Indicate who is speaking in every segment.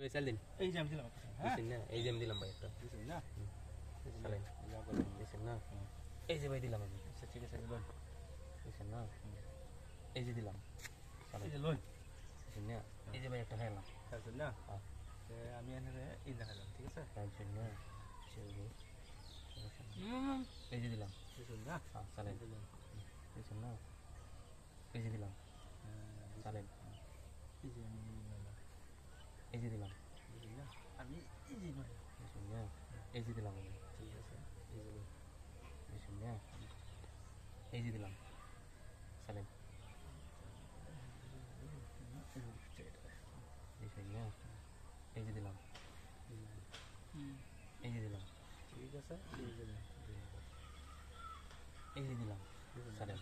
Speaker 1: চাল দিন
Speaker 2: এই যে আমি দিলাম হ্যাঁ
Speaker 1: এই যে আমি দিলাম ভাই একটা
Speaker 2: না
Speaker 1: না এই যে ভাই দিলাম আমি
Speaker 2: আচ্ছা ঠিক আছে লোন
Speaker 1: না এই যে দিলাম
Speaker 2: এই যে লোন
Speaker 1: না এই যে ভাই একটা খাইলাম
Speaker 2: না
Speaker 1: হ্যাঁ
Speaker 2: আমি এনে এই দেখালাম ঠিক আছে
Speaker 1: না এই যে দিলাম
Speaker 2: না
Speaker 1: হ্যাঁ চালেন না এই যে দিলাম
Speaker 2: হ্যাঁ,
Speaker 1: চালেন।
Speaker 2: যে
Speaker 1: দিলাম
Speaker 2: আমি যে
Speaker 1: দিলাম আমি
Speaker 2: ঠিক আছে এই লোন
Speaker 1: দিছেন না এই যে দিলাম চালেন দিছেন না দিলাম যে দিলাম
Speaker 2: ঠিক আছে যে
Speaker 1: দিলাম চালেন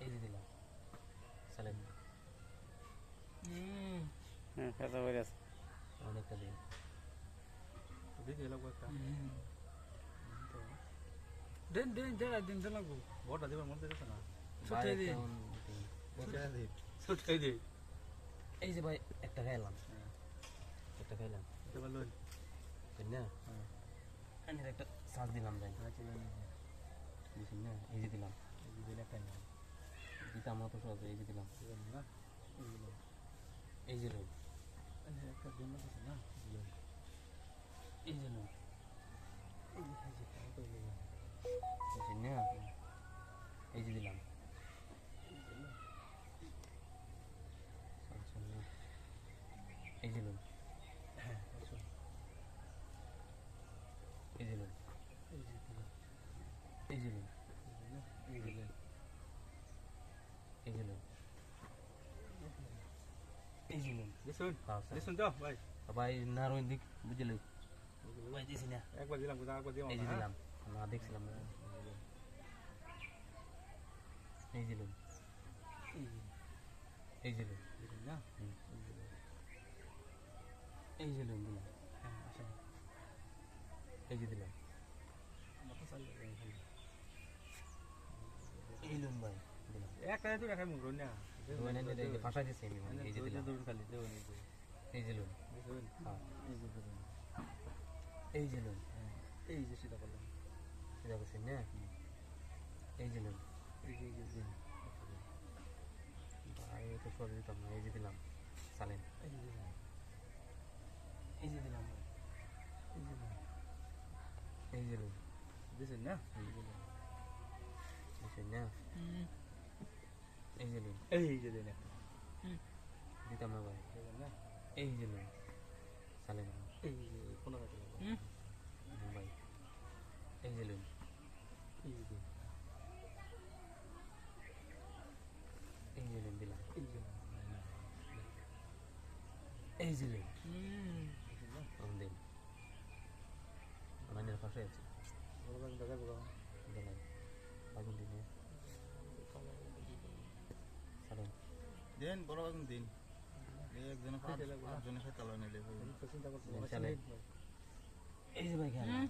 Speaker 1: এই যে দিলাম চালেন
Speaker 3: বলে আছে
Speaker 1: অনেকটা দিন।
Speaker 2: দিতে লাগবো একটা।
Speaker 3: দিন দিন দিন দিন দিন লাগবো।
Speaker 2: বড়টা দেবার মন দিতেছে না।
Speaker 3: ছুটাই দিন?
Speaker 2: ছুটাই দিই
Speaker 1: এই যে ভাই একটা খাইলাম। একটা খাইলাম। না? আমি একটা শ্বাস দিলাম না? এই যে দিলাম।
Speaker 2: এই যে দিলে একটা নিলাম
Speaker 1: দিতাম সহজ এই যে দিলাম।
Speaker 2: এই যে লোন
Speaker 1: লোক
Speaker 2: এই যে একটা দিন লাগছে না,
Speaker 1: এই যে
Speaker 2: এই যে এই যে তাও তো লোন
Speaker 1: বুঝছেন না। এই যে দিলাম এই যে লোক
Speaker 2: হ্যাঁ আচ্ছা
Speaker 1: এই যে লোক
Speaker 2: এই যে দিলাম
Speaker 1: এই যে লোক
Speaker 2: এই যে লোন
Speaker 1: এই যে লোক স্যার
Speaker 2: দেখুন তো ভাই
Speaker 1: ভাই নারোই দিক বুঝলে ভাই দিছি না
Speaker 2: একবার দিলাম কোথাও একবার দিলাম
Speaker 1: এই দিলাম না দেখছিলাম না এই
Speaker 2: না
Speaker 1: দিলাম এই যে দিলাম
Speaker 2: তো চাল
Speaker 1: এই লোক ভাই দিলাম
Speaker 2: একটা তো রাখাই মুখ না
Speaker 1: এই যে আমি মানে এই যে দিলাম
Speaker 2: দূর খালি দেবেন এই যে
Speaker 1: এই যে লোক
Speaker 2: দেখুন
Speaker 1: হ্যাঁ
Speaker 2: এই যে দেবেন
Speaker 1: এই যে লোক
Speaker 2: হ্যাঁ এই যে সেটা করলাম
Speaker 1: সেটা করছেন না এই যে লোক
Speaker 2: এই যে এই যে দিন
Speaker 1: ভাই তো সরে দিতাম না এই যে দিলাম চালেন
Speaker 2: এই যে
Speaker 1: দিলাম
Speaker 2: এই যে
Speaker 1: এই যে
Speaker 2: না
Speaker 1: বুঝছেন না এই যে
Speaker 2: দিন
Speaker 1: দিতাম না ভাই
Speaker 2: না
Speaker 1: এই যে লোক চালেন
Speaker 2: এই যে কোনো কাছে
Speaker 1: ভাই এই যে লোক
Speaker 2: এই যে
Speaker 1: এই যে লোক দিলাম
Speaker 2: এই যে
Speaker 1: এই যে লোক
Speaker 2: দেখেন না
Speaker 1: আমি দিন আমার ফাঁসে আছে
Speaker 2: বড় বাগান দেখা বড়
Speaker 1: দিলাম বাগুন দিনে চালেন
Speaker 4: দেন বড় বাগুন দিন। এই একজনে পাঁচ পাঁচজনে খেতে আলো নিলে
Speaker 2: চিন্তা করতে
Speaker 1: এই যে ভাই খেলা হ্যাঁ